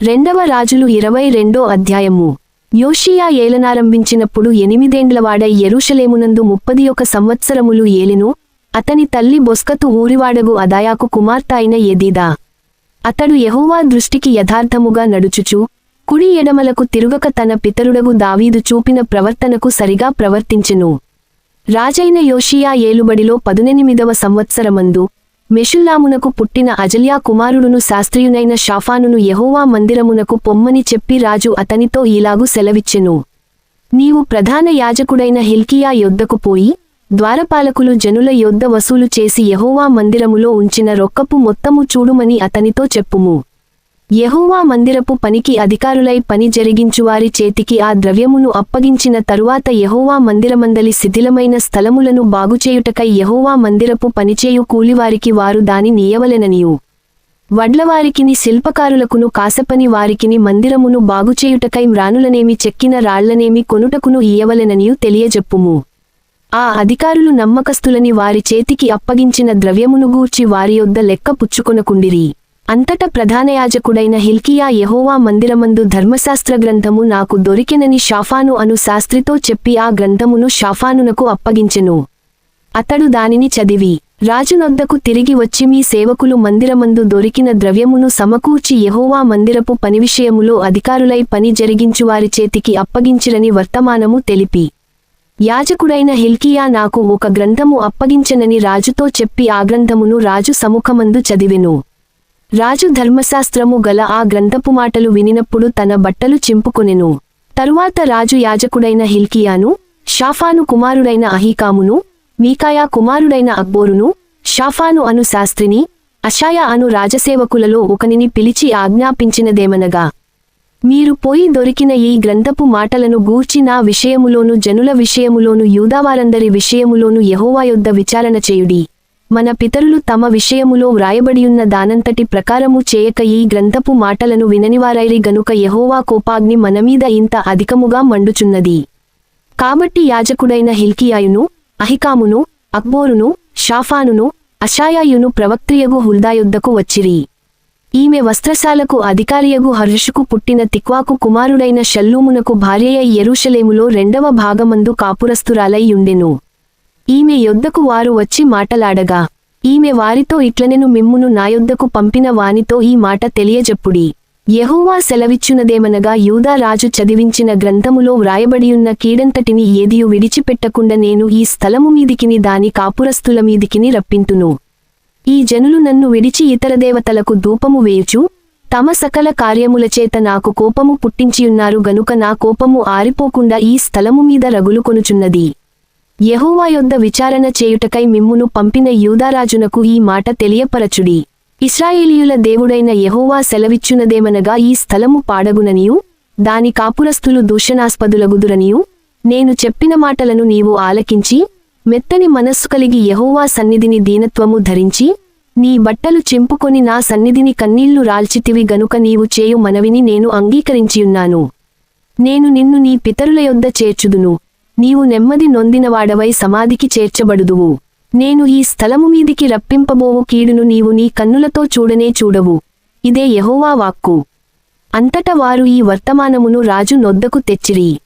రెండవ రాజులు ఇరవై రెండో అధ్యాయము. యోషియా ఏలనారంభించినప్పుడు ఎనిమిదేండ్లవాడై ఎరుషలేమునందు ముప్పది ఒక సంవత్సరములు ఏలెను అతని తల్లి బొస్కతు ఊరివాడగు అదాయాకు కుమార్తె అయిన ఎదీదా అతడు యహోవా దృష్టికి యథార్థముగా నడుచుచు కుడి ఎడమలకు తిరుగక తన పితరుడగు దావీదు చూపిన ప్రవర్తనకు సరిగా ప్రవర్తించెను. రాజైన యోషియా ఏలుబడిలో పదునెనిమిదవ సంవత్సరమందు మెషుల్లామునకు పుట్టిన అజల్యా కుమారుడును శాస్త్రియునైన షాఫానును యహోవా మందిరమునకు పొమ్మని చెప్పి రాజు అతనితో ఈలాగు సెలవిచ్చెను. నీవు ప్రధాన యాజకుడైన హిల్కియా యొద్దకు పోయి ద్వారపాలకులు జనుల యొద్ద వసూలు చేసి యెహోవా మందిరములో ఉంచిన రొక్కపు మొత్తము చూడుమని అతనితో చెప్పుము. యహోవా మందిరపు పనికి అధికారులై పని జరిగించువారి చేతికి ఆ ద్రవ్యమును అప్పగించిన తరువాత యహోవా మందిరమందలి శిథిలమైన స్థలములను బాగుచేయుటకై యహోవా మందిరపు పనిచేయు కూలివారికి వారు దాని నీయవలెననియు. వడ్లవారికిని శిల్పకారులకును కాసపని వారికిని మందిరమును బాగుచేయుటకై మ్రానులనేమి చెక్కిన రాళ్ళనేమి కొనుటకును ఇయ్యవలెననియు తెలియజెప్పుము. ఆ అధికారులు నమ్మకస్తులని వారి చేతికి అప్పగించిన ద్రవ్యమును గూర్చి వారి యొద్ద లెక్క పుచ్చుకొనకుండిరి. అంతట ప్రధానయాజకుడైన హిల్కియా యహోవా మందిరమందు ధర్మశాస్త్ర గ్రంథము నాకు దొరికెనని షాఫాను అను శాస్త్రితో చెప్పి ఆ గ్రంథమును షాఫానునకు అప్పగించెను. అతడు దానిని చదివి రాజునొద్దకు తిరిగి వచ్చి మీ సేవకులు మందిరమందు దొరికిన ద్రవ్యమును సమకూర్చి యహోవా మందిరపు పని విషయములో అధికారులై పని జరిగించువారి చేతికి అప్పగించిరని వర్తమానము తెలిపి యాజకుడైన హిల్కియా నాకు ఒక గ్రంథము అప్పగించనని రాజుతో చెప్పి ఆ గ్రంథమును రాజు సముఖమందు చదివెను. రాజు ధర్మశాస్త్రము గల ఆ గ్రంథపు మాటలు వినినప్పుడు తన బట్టలు చింపుకొనెను. తరువాత రాజు యాజకుడైన హిల్కియాను షాఫాను కుమారుడైన అహీకామును మీకాయా కుమారుడైన అక్బోరును షాఫాను అను శాస్త్రిని అషాయా అను రాజసేవకులలో ఒకనిని పిలిచి ఆజ్ఞాపించినదేమనగా మీరు పోయి దొరికిన ఈ గ్రంథపు మాటలను గూర్చి నా విషయములోను జనుల విషయములోను యూదావారందరి విషయములోను యెహోవా విచారణ చేయుడి. మన పితరులు తమ విషయములో వ్రాయబడియున్న దానంతటి ప్రకారము చేయక ఈ గ్రంథపు మాటలను విననివారైరి గనుక యహోవా కోపాగ్ని మనమీద ఇంత అధికముగా మండుచున్నది. కాబట్టి యాజకుడైన హిల్కియాయును అహికామును అక్బోరును షాఫానును అషాయాయును ప్రవక్త్రియగు హుల్దాయుద్దకు వచ్చిరి. ఈమె వస్త్రశాలకు అధికారియగు హర్షుకు పుట్టిన తిక్వాకు కుమారుడైన షల్లూమునకు భార్యయ ఎరుషలేములో రెండవ భాగమందు కాపురస్తురాలై యుండెను ఈమె యొద్దకు వారు వచ్చి మాటలాడగా ఈమె వారితో ఇట్లనెను మిమ్మును నాయొద్దకు పంపిన వానితో ఈ మాట తెలియజెప్పుడి. యెహోవా సెలవిచ్చునదేమనగా యూదా రాజు చదివించిన గ్రంథములో వ్రాయబడియున్న కీడంతటిని ఏదియు విడిచిపెట్టకుండా నేను ఈ స్థలము మీదికిని దాని కాపురస్తుల మీదికిని రప్పింతును. ఈ జనులు నన్ను విడిచి ఇతర దేవతలకు ధూపము వేయుచు తమ సకల కార్యములచేత నాకు కోపము పుట్టించియున్నారు గనుక నా కోపము ఆరిపోకుండా ఈ స్థలము మీద రగులుకొనుచున్నది యెహోవా యొద్ద విచారణ చేయుటకై మిమ్మును పంపిన యూదారాజునకు ఈ మాట తెలియపరచుడి. ఇస్రాయేలీయుల దేవుడైన యహోవా సెలవిచ్చునదేమనగా ఈ స్థలము పాడగుననియు? దాని కాపురస్థులు దూషణాస్పదులగుదురనియు? నేను చెప్పిన మాటలను నీవు ఆలకించి మెత్తని మనస్సు కలిగి యహోవా సన్నిధిని దీనత్వము ధరించి నీ బట్టలు చింపుకొని నా సన్నిధిని కన్నీళ్ళు రాల్చితివి గనుక నీవు చేయు మనవిని నేను అంగీకరించియున్నాను. నేను నిన్ను నీ పితరుల యొద్ద చేర్చుదును. నీవు నెమ్మది నొందినవాడవై సమాధికి చేర్చబడుదువు. నేను ఈ స్థలము మీదికి రప్పింపబోవు కీడును నీవు నీ కన్నులతో చూడనే చూడవు. ఇదే యహోవా వాక్కు. అంతట వారు ఈ వర్తమానమును రాజు నొద్దకు తెచ్చిరి.